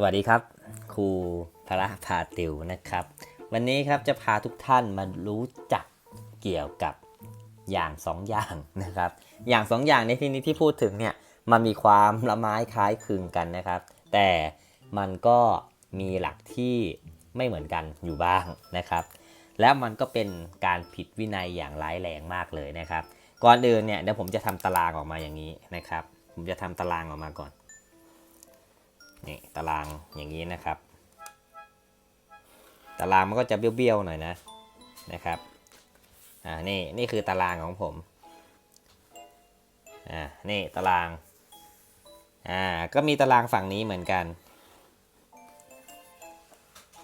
สวัสดีครับ ครูพระพาติวนะครับ วันนี้ครับจะพาทุกท่านมารู้จักเกี่ยวกับอย่างสองอย่างนะครับ อย่างสองอย่างในที่นี้ที่พูดถึงเนี่ยมันมีความละไม้คล้ายคลึงกันนะครับ แต่มันก็มีหลักที่ไม่เหมือนกันอยู่บ้างนะครับ แล้วมันก็เป็นการผิดวินัยอย่างร้ายแรงมากเลยนะครับ ก่อนอื่นเนี่ยเดี๋ยวผมจะทำตารางออกมาอย่างนี้นะครับ ผมจะทำตารางออกมาก่อน นี่ตารางอย่างนี้นะครับ ตารางมันก็จะเบี้ยวๆหน่อยนะนะครับอ่านี่นี่คือตารางของผมอ่านี่ตารางอ่าก็มีตารางฝั่งนี้เหมือนกัน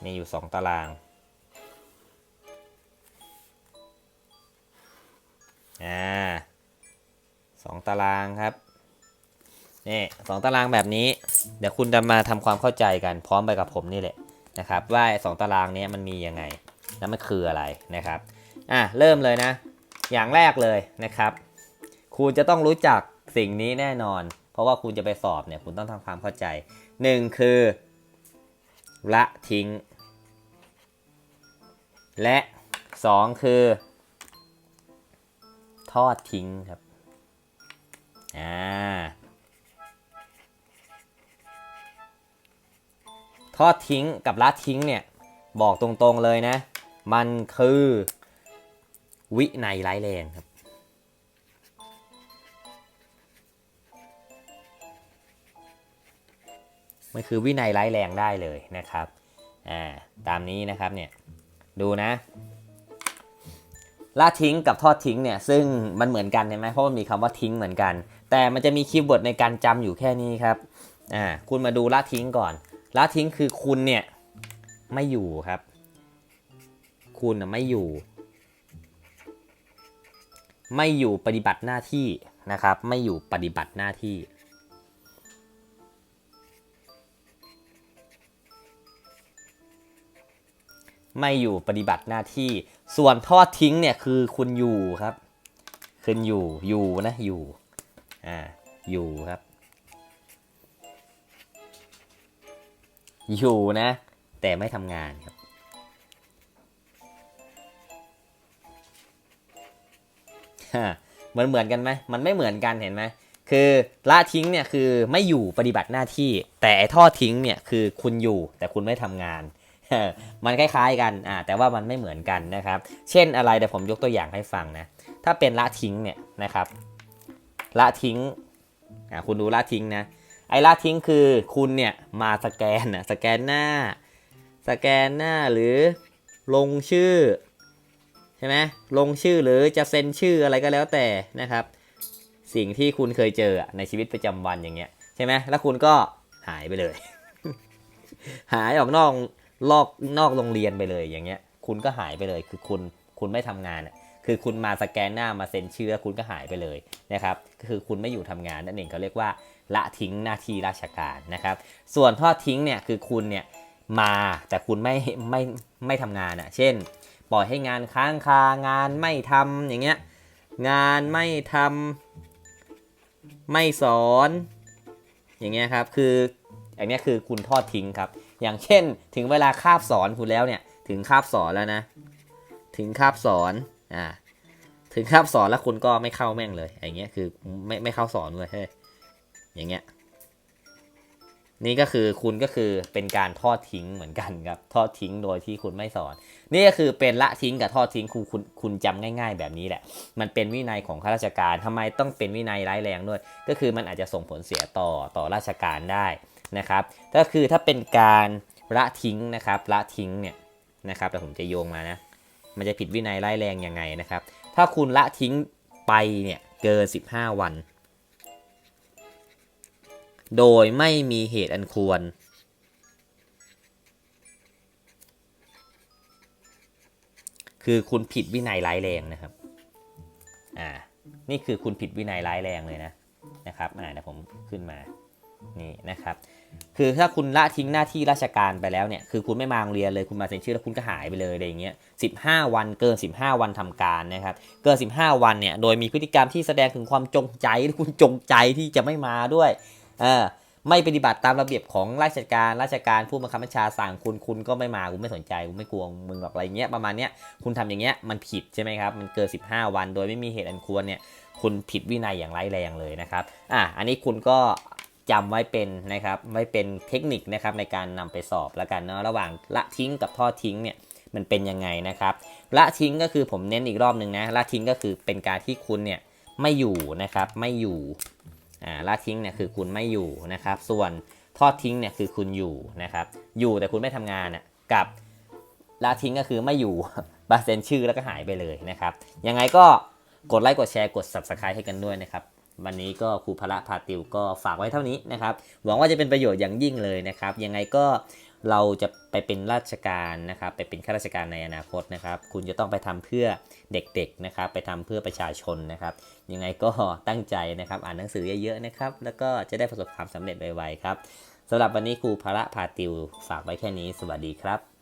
มีอยู่สองตารางอ่าสองตารางครับ นี่สองตารางแบบนี้ เดี๋ยวคุณจะมาทำความเข้าใจกันพร้อมไปกับผมนี่แหละนะครับ ว่าสองตารางนี้มันมียังไงแล้วมันคืออะไรนะครับอะเริ่มเลยนะ อย่างแรกเลยนะครับ คุณจะต้องรู้จักสิ่งนี้แน่นอน เพราะว่าคุณจะไปสอบเนี่ยคุณต้องทำความเข้าใจหนึ่งคือละทิ้ง และสองคือ ทอดทิ้งครับ ทอดทิ้งกับละทิ้งเนี่ยบอกตรงๆเลยนะ มันคือวินัยร้ายแรงครับ มันคือวินัยร้ายแรงได้เลยนะครับ อ่า ตามนี้นะครับเนี่ย ดูนะละทิ้งกับทอดทิ้งเนี่ย ซึ่งมันเหมือนกันใช่ไหมเพราะมันมีคำว่าทิ้งเหมือนกัน แต่มันจะมีคีย์เวิร์ดในการจำอยู่แค่นี้ครับ อ่า คุณมาดูละทิ้งก่อน ละทิ้งคือคุณเนี่ย ไม่อยู่ครับ คุณน่ะไม่อยู่ ไม่อยู่ปฏิบัติหน้าที่นะครับ ไม่อยู่ปฏิบัติหน้าที่ไม่อยู่ปฏิบัติหน้าที่ ส่วนทอดทิ้งเนี่ยคือคุณอยู่ครับ คุณอยู่ อยู่นะ อยู่ อ่า อยู่ครับ อยู่นะ แต่ไม่ทำงานครับฮะเหมือนเหมือนกันไหมมันไม่เหมือนกันเห็นไหมคือละทิ้งเนี่ยคือไม่อยู่ปฏิบัติหน้าที่ แต่ไอ้ทอทิ้งเนี่ยคือคุณอยู่แต่คุณไม่ทำงาน มันคล้ายๆกันอ่าแต่ว่ามันไม่เหมือนกันนะครับ เช่นอะไรเดี๋ยวผมยกตัวอย่างให้ฟังนะถ้าเป็นละทิ้งเนี่ยนะครับ ละทิ้งอ่าคุณดูละทิ้งนะ อ้ละทิ้งคือคุณเนี่ยมาสแกนนะสแกนหน้า สแกนหน้าหรือลงชื่อใช่ไหมลงชื่อหรือจะเซ็นชื่ออะไรก็แล้วแต่นะครับ สิ่งที่คุณเคยเจอในชีวิตประจำวันอย่างเงี้ยใช่ไหมแล้วคุณก็หายไปเลย หายออกนอกลอกนอกโรงเรียนไปเลยอย่างเงี้ย คุณก็หายไปเลยคือคุณคุณไม่ทำงานอะ คือคุณมาสแกนหน้ามาเซ็นชื่อแล้วคุณก็หายไปเลยนะครับคือคุณไม่อยู่ทำงานนั่นเองเขาเรียกว่าละทิ้งหน้าที่ราชการนะครับ ส่วนทอดทิ้งเนี่ยคือคุณเนี่ยมาแต่คุณไม่ไม่ไม่ทำงานอะเช่น ปล่อยให้งานค้างคางานไม่ทำอย่างเงี้ยงานไม่ทำไม่สอน อย่างเงี้ยครับคืออย่างเนี้ยคือคุณทอดทิ้งครับ อย่างเช่น ถึงเวลาคาบสอนคุณแล้วเนี่ยถึงคาบสอนแล้วนะ ถึงคาบสอน อ่าถึงคาบสอนแล้วคุณก็ไม่เข้าแม่งเลยอย่างเงี้ยคือไม่ไม่เข้าสอนเลยเฮ้ยอย่างเงี้ยนี่ก็คือคุณก็คือเป็นการทอดทิ้งเหมือนกันครับทอดทิ้งโดยที่คุณไม่สอน นี่ก็คือเป็นละทิ้งกับทอดทิ้งคุณคุณคุณจำง่าย ๆ แบบนี้แหละ มันเป็นวินัยของข้าราชการทำไมต้องเป็นวินัยร้ายแรงด้วย ก็คือมันอาจจะส่งผลเสียต่อต่อราชการได้นะครับ ก็คือถ้าเป็นการละทิ้งนะครับละทิ้งเนี่ยนะครับแต่ผมจะโยงมานะ มันจะผิดวินัยร้ายแรงยังไงนะครับ ถ้าคุณละทิ้งไปเนี่ยเกิน 15 วัน โดยไม่มีเหตุอันควร คือคุณผิดวินัยร้ายแรงนะครับ อ่า นี่คือคุณผิดวินัยร้ายแรงเลยนะนะครับ อ่าเดี๋ยวผมขึ้นมา นี่นะครับ คือถ้าคุณละทิ้งหน้าที่ราชการไปแล้วเนี่ย คือคุณไม่มาโรงเรียนเลย คุณมาเซ็นชื่อแล้วคุณก็หายไปเลยอะไรอย่างเงี้ยสิวันเกิน 15 วันทำการนะครับ เกิน 15 วันเนี่ย โดยมีพฤติกรรมที่แสดงถึงความจงใจหรือคุณจงใจที่จะไม่มาด้วย เออไม่ปฏิบัติตามระเบียบของราชการ ราชการผู้บังคับบัญชาสั่งคุณคุณก็ไม่มาคุณไม่สนใจคุณไม่กลัวมึงหรอกอะไรเงี้ยประมาณเนี้ยคุณทำอย่างเงี้ยมันผิดใช่ไหมครับ มันเกิน 15 วัน โดยไม่มีเหตุอันควรเนี่ยคุณผิดวินัยอย่างร้ายแรงเลยนะครับ อะ อันนี้คุณก็ จำไว้เป็นนะครับไว้เป็นเทคนิคนะครับในการนำไปสอบแล้วกันเนาะระหว่างละทิ้งกับทอดทิ้งเนี่ยมันเป็นยังไงนะครับละทิ้งก็คือผมเน้นอีกรอบหนึ่งนะละทิ้งก็คือเป็นการที่คุณเนี่ยไม่อยู่นะครับไม่อยู่อ่าละทิ้งเนี่ยคือคุณไม่อยู่นะครับ ส่วนทอดทิ้งเนี่ยคือคุณอยู่นะครับอยู่แต่คุณไม่ทำงานน่ะกับละทิ้งก็คือไม่อยู่บาเซนชื่อแล้วก็หายไปเลยนะครับยังไงก็กดไลค์กดแชร์กด subscribe ให้กันด้วยนะครับ วันนี้ก็ครูพระพาติวก็ฝากไว้เท่านี้นะครับ หวังว่าจะเป็นประโยชน์อย่างยิ่งเลยนะครับ ยังไงก็เราจะไปเป็นราชการนะครับ ไปเป็นข้าราชการในอนาคตนะครับ คุณจะต้องไปทำเพื่อเด็กๆนะครับ ไปทำเพื่อประชาชนนะครับ ยังไงก็ตั้งใจนะครับ อ่านหนังสือเยอะๆนะครับ แล้วก็จะได้ประสบความสำเร็จไวๆครับสำหรับวันนี้ครูพระพาติวฝากไว้แค่นี้ สวัสดีครับ